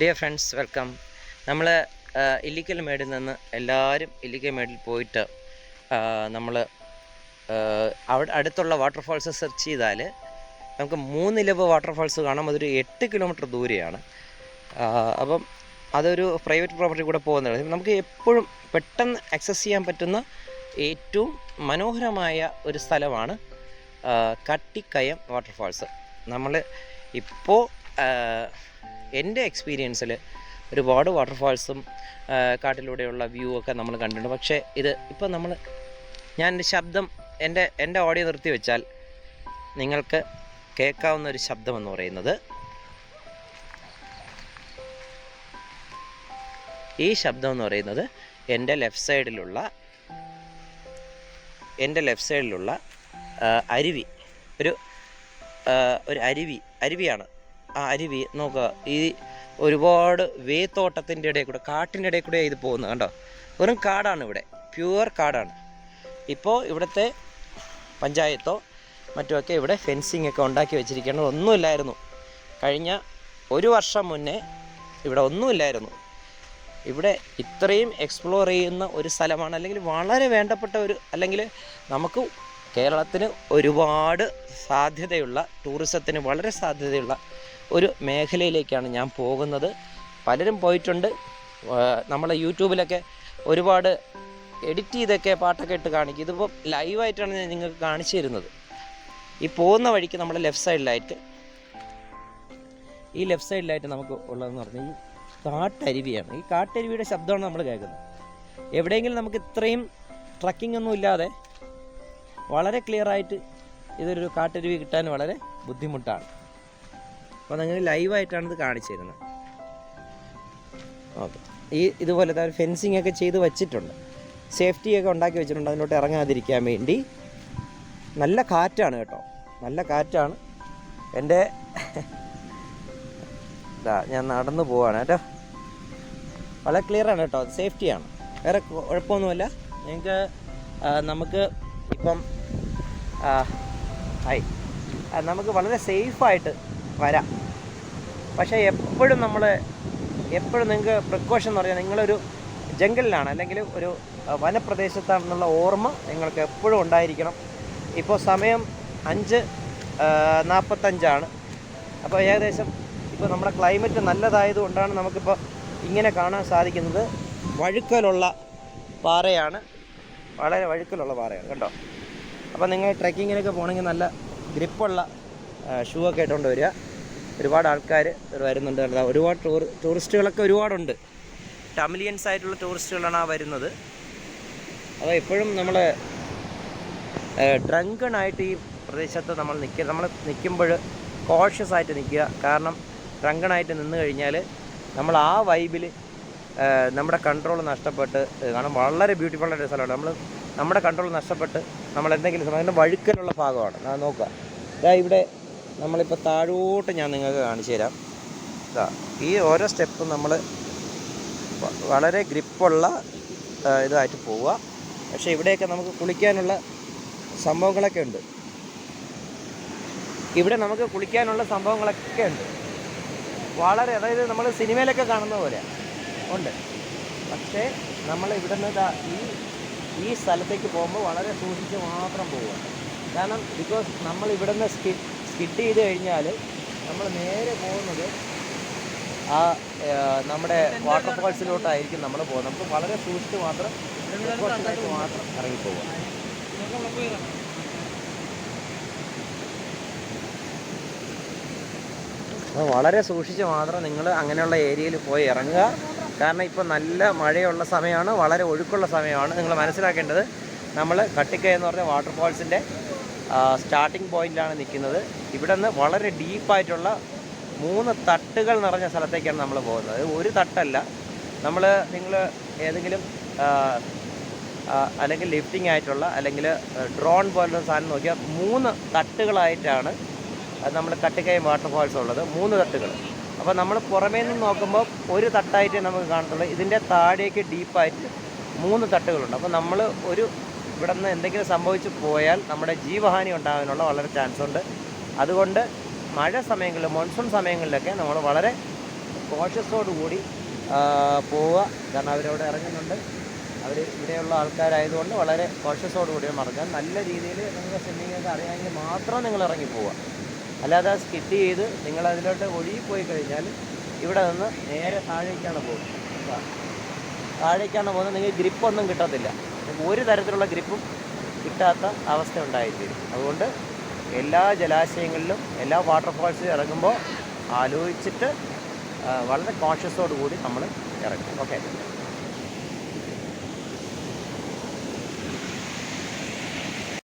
Dear friends welcome നമ്മൾ ഇല്ലിക്കൽ മേഡിൽ നിന്ന് എല്ലാവരും ഇല്ലിക്കൽ മേഡിൽ പോയിട്ട് നമ്മൾ അവിടെ അടുത്തുള്ള വാട്ടർഫാൾസ് സെർച്ച് ചെയ്താൽ നമുക്ക് മൂന്ന് മൂന്നിലവ് വാട്ടർഫാൾസ് കാണാം. അതൊരു എട്ട് കിലോമീറ്റർ ദൂരെയാണ്. അപ്പം അതൊരു പ്രൈവറ്റ് പ്രോപ്പർട്ടി കൂടെ പോകുന്നത് നമുക്ക് എപ്പോഴും പെട്ടെന്ന് ആക്സസ് ചെയ്യാൻ പറ്റുന്ന ഏറ്റവും മനോഹരമായ ഒരു സ്ഥലമാണ് കട്ടിക്കയം വാട്ടർഫാൾസ് നമ്മൾ ഇപ്പോൾ എന്റെ എക്സ്പീരിയൻസിൽ ഒരുപാട് വാട്ടർഫാൾസും കാട്ടിലൂടെയുള്ള വ്യൂ ഒക്കെ നമ്മൾ കണ്ടിട്ടുണ്ട്. പക്ഷേ ഇത് ഇപ്പോൾ നമ്മൾ ഞാൻ എന്റെ ശബ്ദം എന്റെ എന്റെ ഓഡിയോ നിർത്തി വെച്ചാൽ നിങ്ങൾക്ക് കേൾക്കാവുന്ന ഒരു ശബ്ദമെന്ന് പറയുന്നത് ഈ ശബ്ദം എന്ന് പറയുന്നത് എന്റെ ലെഫ്റ്റ് സൈഡിലുള്ള എന്റെ ലെഫ്റ്റ് സൈഡിലുള്ള അരുവി. ഒരു ഒരു അരുവി അരുവിയാണ്. ആ അരുവി നോക്കുക. ഈ ഒരുപാട് വേത്തോട്ടത്തിന്റെ ഇടയിൽ കൂടെ കാട്ടിന്റെ ഇടയിൽ കൂടെ ഇത് പോകുന്നത് കണ്ടോ? വെറും കാടാണ് ഇവിടെ. പ്യുവർ കാടാണ്. ഇപ്പോൾ ഇവിടുത്തെ പഞ്ചായത്തോ മറ്റുമൊക്കെ ഇവിടെ ഫെൻസിങ് ഒക്കെ ഉണ്ടാക്കി വെച്ചിരിക്കേണ്ടത് ഒന്നുമില്ലായിരുന്നു. കഴിഞ്ഞ ഒരു വർഷം മുന്നേ ഇവിടെ ഒന്നുമില്ലായിരുന്നു. ഇവിടെ ഇത്രയും എക്സ്പ്ലോർ ചെയ്യുന്ന ഒരു സ്ഥലമാണ്. അല്ലെങ്കിൽ വളരെ വേണ്ടപ്പെട്ട ഒരു അല്ലെങ്കിൽ നമുക്ക് കേരളത്തിന് ഒരുപാട് സാധ്യതയുള്ള ടൂറിസത്തിന് വളരെ സാധ്യതയുള്ള ഒരു മേഖലയിലേക്കാണ് ഞാൻ പോകുന്നത്. പലരും പോയിട്ടുണ്ട്. നമ്മളെ യൂട്യൂബിലൊക്കെ ഒരുപാട് എഡിറ്റ് ചെയ്തൊക്കെ പാട്ടൊക്കെ ഇട്ട് കാണിക്കും. ഇതിപ്പോൾ ലൈവായിട്ടാണ് ഞാൻ നിങ്ങൾക്ക് കാണിച്ചു തരുന്നത്. ഈ പോകുന്ന വഴിക്ക് നമ്മുടെ ലെഫ്റ്റ് സൈഡിലായിട്ട് ഈ ലെഫ്റ്റ് സൈഡിലായിട്ട് നമുക്ക് ഉള്ളതെന്ന് പറഞ്ഞാൽ ഈ കാട്ടരുവിയാണ്. ഈ കാട്ടരുവിയുടെ ശബ്ദമാണ് നമ്മൾ കേൾക്കുന്നത്. എവിടെയെങ്കിലും നമുക്ക് ഇത്രയും ട്രക്കിംഗ് ഒന്നും ഇല്ലാതെ വളരെ ക്ലിയറായിട്ട് ഇതൊരു കാട്ടരുവി കിട്ടാൻ വളരെ ബുദ്ധിമുട്ടാണ്. അപ്പോൾ നിങ്ങൾ ലൈവായിട്ടാണ് ഇത് കാണിച്ചു തരുന്നത് ഓക്കെ. ഈ ഇതുപോലത്തെ ഒരു ഫെൻസിങ് ഒക്കെ ചെയ്ത് വെച്ചിട്ടുണ്ട്. സേഫ്റ്റി ഒക്കെ ഉണ്ടാക്കി വെച്ചിട്ടുണ്ട്. അതിലോട്ട് ഇറങ്ങാതിരിക്കാൻ വേണ്ടി. നല്ല കാറ്റാണ് കേട്ടോ. നല്ല കാറ്റാണ്. എന്റെ ഇതാ ഞാൻ നടന്നു പോവാണ് കേട്ടോ. വളരെ ക്ലിയറാണ് കേട്ടോ. സേഫ്റ്റിയാണ് വേറെ കുഴപ്പമൊന്നുമില്ല. നിങ്ങൾക്ക് നമുക്ക് ഇപ്പം ഹായ് നമുക്ക് വളരെ സേഫായിട്ട് വരാം. പക്ഷേ എപ്പോഴും നമ്മൾ എപ്പോഴും നിങ്ങൾക്ക് പ്രിക്കോഷൻ എന്ന് പറഞ്ഞാൽ നിങ്ങളൊരു ജംഗലിലാണ് അല്ലെങ്കിൽ ഒരു വനപ്രദേശത്താണെന്നുള്ള ഓർമ്മ നിങ്ങൾക്ക് എപ്പോഴും ഉണ്ടായിരിക്കണം. ഇപ്പോൾ സമയം അഞ്ച് നാൽപ്പത്തഞ്ചാണ് അപ്പോൾ ഏകദേശം ഇപ്പോൾ നമ്മുടെ ക്ലൈമറ്റ് നല്ലതായതുകൊണ്ടാണ് നമുക്കിപ്പോൾ ഇങ്ങനെ കാണാൻ സാധിക്കുന്നത്. വഴുക്കലുള്ള പാറയാണ്. വളരെ വഴുക്കലുള്ള പാറയാണ് കണ്ടോ? അപ്പോൾ നിങ്ങൾ ട്രക്കിങ്ങിനൊക്കെ പോകണമെങ്കിൽ നല്ല ഗ്രിപ്പുള്ള ഷൂ ഒക്കെ ഇട്ടുകൊണ്ട് വരിക. ഒരുപാട് ആൾക്കാർ വരുന്നുണ്ട്. ഒരുപാട് ടൂർ ടൂറിസ്റ്റുകളൊക്കെ ഒരുപാടുണ്ട്. ടമിലിയൻസ് ആയിട്ടുള്ള ടൂറിസ്റ്റുകളാണ് ആ വരുന്നത്. അപ്പോൾ എപ്പോഴും നമ്മൾ ഡ്രങ്കണായിട്ട് ഈ പ്രദേശത്ത് നമ്മൾ നിൽക്കുക നമ്മൾ നിൽക്കുമ്പോൾ കോഷ്യസ് ആയിട്ട് നിൽക്കുക കാരണം ഡ്രങ്കണായിട്ട് നിന്ന് കഴിഞ്ഞാൽ നമ്മൾ ആ വൈബിൽ നമ്മുടെ കൺട്രോൾ നഷ്ടപ്പെട്ട് കാരണം വളരെ ബ്യൂട്ടിഫുൾ ആയിട്ട് സ്ഥലമാണ്. നമ്മൾ നമ്മുടെ കൺട്രോൾ നഷ്ടപ്പെട്ട് നമ്മൾ എന്തെങ്കിലും സമയം വഴുക്കലുള്ള ഭാഗമാണ്. നോക്കുക. ഇതാ ഇവിടെ നമ്മളിപ്പോൾ താഴോട്ട് ഞാൻ നിങ്ങൾക്ക് കാണിച്ചു തരാം. ഈ ഓരോ സ്റ്റെപ്പും നമ്മൾ വളരെ ഗ്രിപ്പുള്ള ഇതായിട്ട് പോവുക. പക്ഷേ ഇവിടെയൊക്കെ നമുക്ക് കുളിക്കാനുള്ള സംഭവങ്ങളൊക്കെ ഉണ്ട്. ഇവിടെ നമുക്ക് കുളിക്കാനുള്ള സംഭവങ്ങളൊക്കെ ഉണ്ട്. വളരെ അതായത് നമ്മൾ സിനിമയിലൊക്കെ കാണുന്ന പോലെ ഉണ്ട്. പക്ഷേ നമ്മൾ ഇവിടെ നിന്ന് ഈ ഈ സ്ഥലത്തേക്ക് പോകുമ്പോൾ വളരെ സൂക്ഷിച്ച് മാത്രം പോവുക. കാരണം ബിക്കോസ് നമ്മൾ ഇവിടെ നിന്ന് സ്കിഡ് ചെയ്ത് കഴിഞ്ഞാൽ നമ്മൾ നേരെ പോകുന്നത് ആ നമ്മുടെ നമ്മുടെ വാട്ടർഫാൾസിലോട്ടായിരിക്കും നമ്മൾ പോകുന്നത്. നമുക്ക് വളരെ സൂക്ഷിച്ച് മാത്രം മാത്രം ഇറങ്ങിപ്പോകാം പോവുക അപ്പോൾ വളരെ സൂക്ഷിച്ച് മാത്രം നിങ്ങൾ അങ്ങനെയുള്ള ഏരിയയിൽ പോയി ഇറങ്ങുക. കാരണം ഇപ്പോൾ നല്ല മഴയുള്ള സമയമാണ് വളരെ ഒഴുക്കുള്ള സമയമാണ്. നിങ്ങൾ മനസ്സിലാക്കേണ്ടത് നമ്മൾ കട്ടിക്ക എന്ന് പറഞ്ഞ വാട്ടർഫാൾസിന്റെ സ്റ്റാർട്ടിംഗ് പോയിന്റിലാണ് നിൽക്കുന്നത്. ഇവിടെ നിന്ന് വളരെ ഡീപ്പായിട്ടുള്ള മൂന്ന് തട്ടുകൾ നിറഞ്ഞ സ്ഥലത്തേക്കാണ് നമ്മൾ പോകുന്നത്. ഒരു തട്ടല്ല. നമ്മൾ നിങ്ങൾ ഏതെങ്കിലും അല്ലെങ്കിൽ ലിഫ്റ്റിംഗ് ആയിട്ടുള്ള അല്ലെങ്കിൽ ഡ്രോൺ പോലുള്ള സാധനം നോക്കിയാൽ മൂന്ന് തട്ടുകളായിട്ടാണ് നമ്മൾ കട്ടിക്കയം വാട്ടർഫാൾസ് ഉള്ളത്. മൂന്ന് തട്ടുകൾ. അപ്പോൾ നമ്മൾ പുറമേ നിന്ന് നോക്കുമ്പോൾ ഒരു തട്ടായിട്ടേ നമുക്ക് കാണത്തുള്ളൂ. ഇതിന്റെ താഴേക്ക് ഡീപ്പായിട്ട് മൂന്ന് തട്ടുകളുണ്ട്. അപ്പോൾ നമ്മൾ ഒരു ഇവിടെ നിന്ന് എന്തെങ്കിലും സംഭവിച്ചു പോയാൽ നമ്മുടെ ജീവഹാനി ഉണ്ടാകാനുള്ള വളരെ ചാൻസ് ഉണ്ട്. അതുകൊണ്ട് മഴ സമയങ്ങളിൽ മോൺസൂൺ സമയങ്ങളിലൊക്കെ നമ്മൾ വളരെ കോഷ്യസോടുകൂടി പോവുക. കാരണം അവരവിടെ ഇറങ്ങുന്നുണ്ട്. അവർ ഇവിടെയുള്ള ആൾക്കാരായതുകൊണ്ട് വളരെ കോഷ്യസോട് കൂടി മറക്കാൻ നല്ല രീതിയിൽ നിങ്ങൾ സ്വിമ്മിങ് ഒക്കെ അറിയാമെങ്കിൽ മാത്രം നിങ്ങൾ ഇറങ്ങി പോവുക. അല്ലാതെ സ്കിറ്റ് ചെയ്ത് നിങ്ങൾ അതിലോട്ട് ഒഴുകിപ്പോയി പോയി കഴിഞ്ഞാൽ ഇവിടെ നിന്ന് നേരെ താഴേക്കാണ് പോകുന്നത്. താഴേക്കാണ് പോകുന്നത്. നിങ്ങൾക്ക് ഗ്രിപ്പൊന്നും കിട്ടത്തില്ല. ഒരു തരത്തിലുള്ള ഗ്രിപ്പും കിട്ടാത്ത അവസ്ഥ ഉണ്ടായിത്തീരും. അതുകൊണ്ട് എല്ലാ ജലാശയങ്ങളിലും എല്ലാ വാട്ടർഫാൾസിലും ഇറങ്ങുമ്പോൾ ആലോചിച്ചിട്ട് വളരെ കോൺഷ്യസോടുകൂടി നമ്മൾ ഇറങ്ങും ഓക്കെ